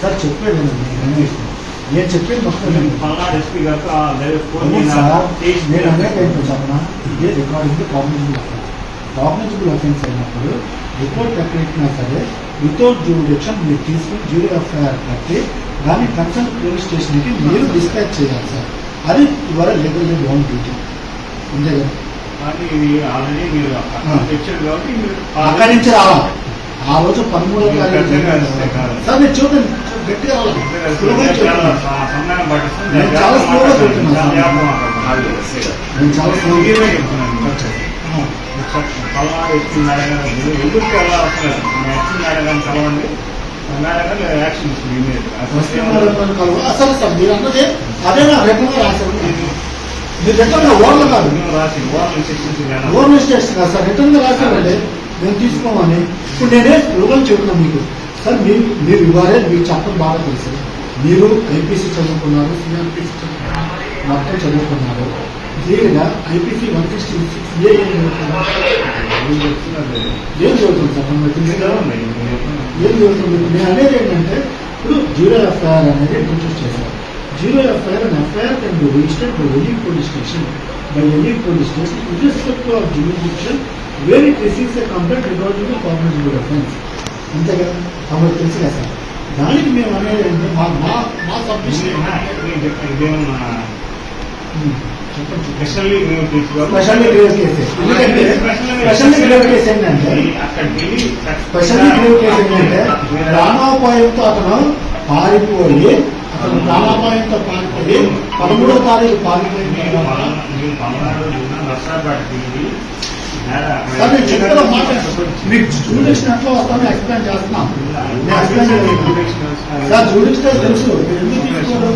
Sir చెప్పేది వినండి, రమేష్ నేను చెప్పేది మొత్తం నేను అనేది ఏంటో చెప్పనా? ఇదే రికార్డింగ్ కాగ్నిజిబుల్ కాగ్నిజిబుల్ అఫెన్స్ అయినప్పుడు రిపోర్ట్ ఎక్కడికినా సరే వితౌట్ జ్యూరిడిక్షన్ మీరు తీసుకుని జ్యూరీ ఎఫ్ఐఆర్ కట్టి దాన్ని కన్సర్న్ పోలీస్ స్టేషన్కి మీరు డిస్పాచ్ చేయాలి సార్. అది ఇవాళ లీగల్ ఓన్ డ్యూటీ. అంతే కదా? అక్కడి నుంచి రావాలి. ఆ రోజు పదమూడవ. సార్ చూడండి. గట్టిగా నేను చాలా స్లోగా. చెప్తున్నాను. నేను స్లోగా మీరు. అసలు సార్ అన్నదే అదే నా రెకంగా రాశారు. మీరు రిటర్న్ ఓన్లు కాదు. మేము రాసి ఓవర్ ఇన్స్ట్రక్షన్స్ ఇవ్వాలి. ఓన్ మిస్టేక్స్ కాదు సార్ రిటర్న్గా రాశారండి. మేము తీసుకోమని. ఇప్పుడు నేనే స్లోగన్ చెబుతున్నాను మీకు. సార్ మీరు మీరు ఇవ్వాలే మీకు చెప్పడం బాగా తెలుసు. మీరు ఐపీసీ చదువుకున్నారు సిఆర్పిసి చదువుకున్నారు మొత్తం చదువుకున్నారు. క్లియర్గా IPC one sixty six A ఏం చదువుతుంది సార్? మనం. ఏం జరుగుతుంది నేను అనేది ఏంటంటే ఇప్పుడు జీరో ఎఫ్ఐఆర్ అనేది ఇంట్రొడ్యూస్ చేశారు zero FIR and FIR can be registered by any police station. By any police station with respect of jurisdiction where it receives a complaint regarding the cognizable offence అంతే కదా కాబట్టి తెలుసు కదా sir దానికి మేము అనేది ఏంటంటే మా మా మా సబ్మిషన్ స్పెషల్లీ గ్రేవ్ కేసు ఎందుకంటే స్పెషల్లీ గ్రేవ్ కేసు ఏంటంటే అక్కడికి వెళ్ళి స్పెషల్లీ గ్రేవ్ కేసు ఏంటంటే ప్రాణాపాయంతో అతను పారిపోయి అతను ప్రాణాపాయంతో పారిపోయి పదమూడో తారీఖు పారిపోయిన తర్వాత మీకు వస్తానో ఎక్స్ప్లెయిన్ చేస్తున్నాం. సార్ జూడిషన్ తెలుసు. ఎందుకు తీసుకోరు?